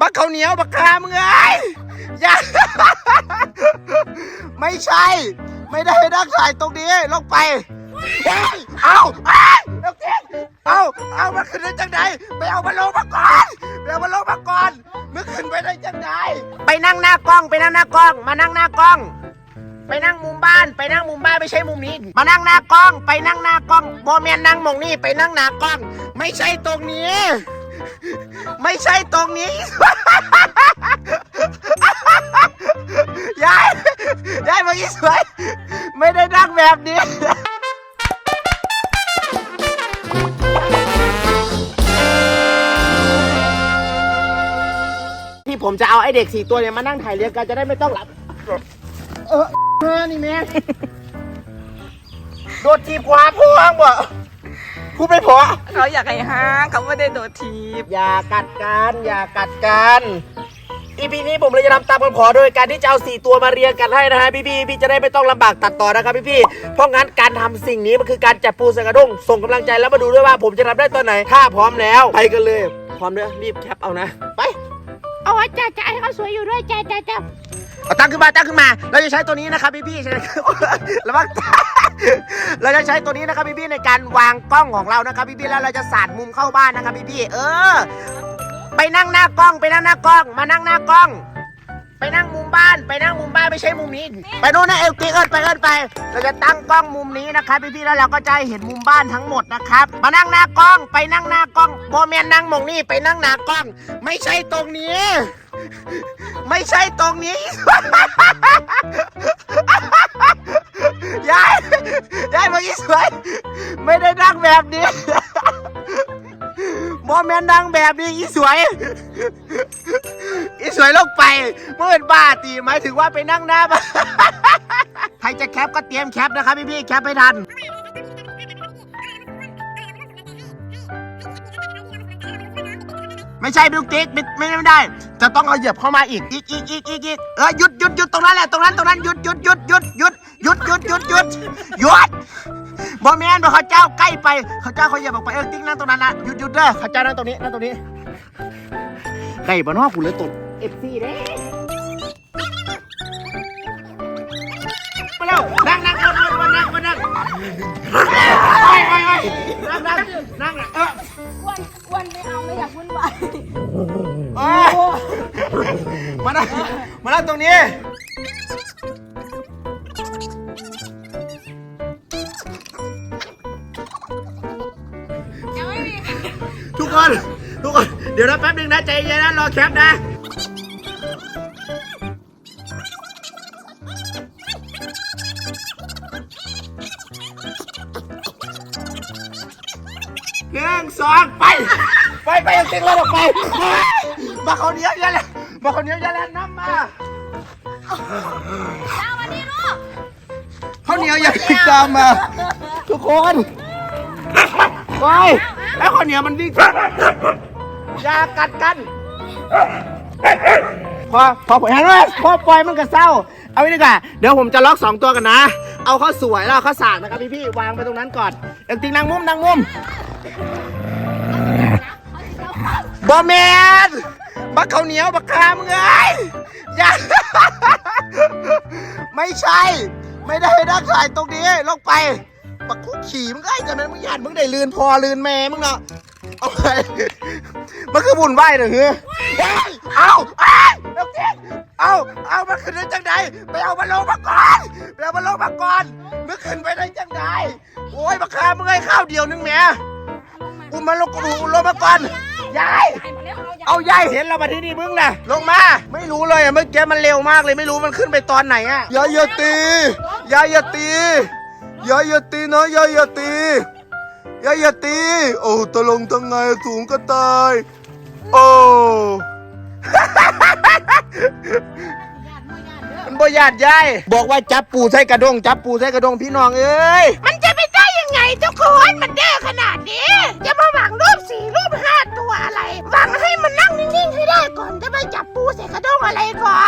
บักข้าวเหนียวบักคามึงเอ้ยอย่า ไม่ใช่ ไม่ได้ให้นักถ่ายตรงนี้ลงไปเฮ้ยเอาเอาเอาจริงเอาเอามันขึ้นได้จังไหนไปเอามันลงมาก่อนไปเอามันลงมาก่อนมึงขึ้นไปได้จังไหนไปนั่งหน้ากล้องไปนั่งหน้ากล้อง มานั่งหน้ากล้อง ไปนั่งมุมบ้าน ไปนั่งมุมบ้านไม่ใช่มุมนี้ มานั่งหน้ากล้อง ไปนั่งหน้ากล้องโบเมียนนั่งมองนี่ไปนั่งหน้ากล้อง ไม่ใช่ตรงนี้ ไม่ใช่ตรงนี้ ยาย ยายเมื่อกี้สวย ไม่ได้นั่งแบบนี้ ที่ผมจะเอาไอ้เด็กสี่ตัวเนี่ยมานั่งถ่ายเรียงกันจะได้ไม่ต้องหลับ เออเออนี่แม่โดดทีบขวาพวงบ่ กูไปพอเขาอยากให้ห้างเขาไม่ได้โดดทีบอย่ากัดกันอย่ากัดกันอีพีนี้ผมเลยจะทำตามคำขอโดยการที่จะเอาสี่ตัวมาเรียงกันให้นะฮะพี่พี่พี่จะได้ไม่ต้องลำบากตัดต่อนะครับพี่พี่เพราะงั้นการทำสิ่งนี้มันคือการจับปูใส่กระด้งส่งกำลังใจแล้วมาดูด้วยว่าผมจะทำได้ตอนไหน ถ้าพร้อมแล้วไปกันเลย พร้อมเด้อรีบแคปเอานะ ไป เอาไว้จ้าจ้าให้เขาสวยอยู่ด้วยจ้าจ้าจ้าเอาตั้งขึ้นมาตั้งขึ้นมา เราจะใช้ตัวนี้นะครับพี่พี่ใช่ไหมระวัง เราจะใช้ตัวนี้นะครับพี่พี่ในการวางกล้องของเรานะครับพี่พี่แล้วเราจะสาดมุมเข้าบ้านนะครับพี่พี่เออ ไปนั่งหน้ากล้อง ไปนั่งหน้ากล้อง มานั่งหน้ากล้อง ไปนั่งมุมบ้าน ไปนั่งมุมบ้านไม่ใช่มุมนี้ ไปโน่นนะเอลตีเอิร์ดไปเอิร์ดไป เราจะตั้งกล้องมุมนี้นะครับพี่พี่แล้วเราก็จะเห็นมุมบ้านทั้งหมดนะครับ มานั่งหน้ากล้อง ไปนั่งหน้ากล้องโบเมียนนั่งมองนี่ไปนั่งหน้ากล้อง ไม่ใช่ตรงนี้ ไม่ใช่ตรงนี้ บอแมนนั่งแบบนี้อีสวย อีสวยลงไปเมื่อเป็นบ้าตีหมายถึงว่าไปนั่งหน้าบ้านใครจะแคปก็เตรียมแคปนะครับพี่พี่ๆแคปให้ทัน ไม่ใช่บิวติ๊กไม่ไม่ได้ จะต้องเอาเหยียบเข้ามาอีกอีกอีกอีกอีกอีกเออหยุดหยุดหยุดตรงนั้นแหละตรงนั้นตรงนั้นหยุดหยุดหยุดหยุดหยุดหยุดหยุดหยุดหยุดหยุดบอแมนบอกเขาเจ้าใกล้ไปเขาเจ้าเขาเหยียบออกไปเออติ๊กนั่งตรงนั้นนะหยุดหยุดเด้อเขาเจ้านั่งตรงนี้นั่งตรงนี้ใกล้บ้านนอกกูเลยตดเอฟซีเด้มาเร็วนั่งนั่งนั่งนั่งนั่งนั่งนั่งไปไปไปนั่งนั่งนั่งเอออ้วนอ้วนไม่เอาไม่อยากวุ่นวาย มานั่งมานั่งตรงนี้ ยังไม่มีทุกคน ทุกคน เดี๋ยวนะแป๊บนึงนะ ใจเย็นนะ รอแคปนะ หนึ่งสองไป ไป ไปเอาติ๊กแล้วออกไป มาคนเดียวอย่าเลย มาคนเดียวอย่าแลนน้ำมาเจ้าวันนี้ลูกข้าวเหนียวอย่าติดตามมา ทุกคนไปแล้วข้าวเหนียวมันวิ่งอย่ากัดกันพอพอปล่อยหันมาพอปล่อยมันก็เศร้า เอาไว้ดีกว่าเดี๋ยวผมจะล็อกสองตัวกันนะ เอาข้าวสวยแล้วเอาข้าวสากนะครับพี่พี่ๆวางไปตรงนั้นก่อนเอ็งติงนางมุมนางมุมบอแมน บักข้าวเหนียวบักคามึงเอ้ยอย่าไม่ใช่ ไม่ได้นักถ่ายตรงนี้ลงไปบักคุกขี่มึงไอ้จะเป็นมึงหยาดมึงได้ลืนพอลืนแม่มึงเนาะเอาไปมันคือบุญไหวเหรอเฮ้ยเฮ้ยเอาเอาเอาจริงเอาเอามันขึ้นได้จังไดไปเอามันลงมาก่อนไปเอามันลงมาก่อนมึงขึ้นไปได้จังไดโอ้ยบักคามึงไอ้ข้าวเดียวนึงแม่อุ้มมันลงกระดูลงมาก่อน ยายเอายายเห็นเรามาที่นี่มึงนะลงมา ไม่รู้เลยเมื่อกี้มันเร็วมากเลยไม่รู้มันขึ้นไปตอนไหนอะยายอย่าตียายอย่าตียายอย่าตีนะยายอย่าตียายอย่าตีโอ้ตลงทั้งไงสูงก็ตายโอ้มันบ่ญาติยายบอกว่าจับปูใส่กระดง จับปูใส่กระดงพี่น้องเอ้ยมันจะไปได้ยังไงทุกคนมันเด้อขนาดนี้ อะไรก่อ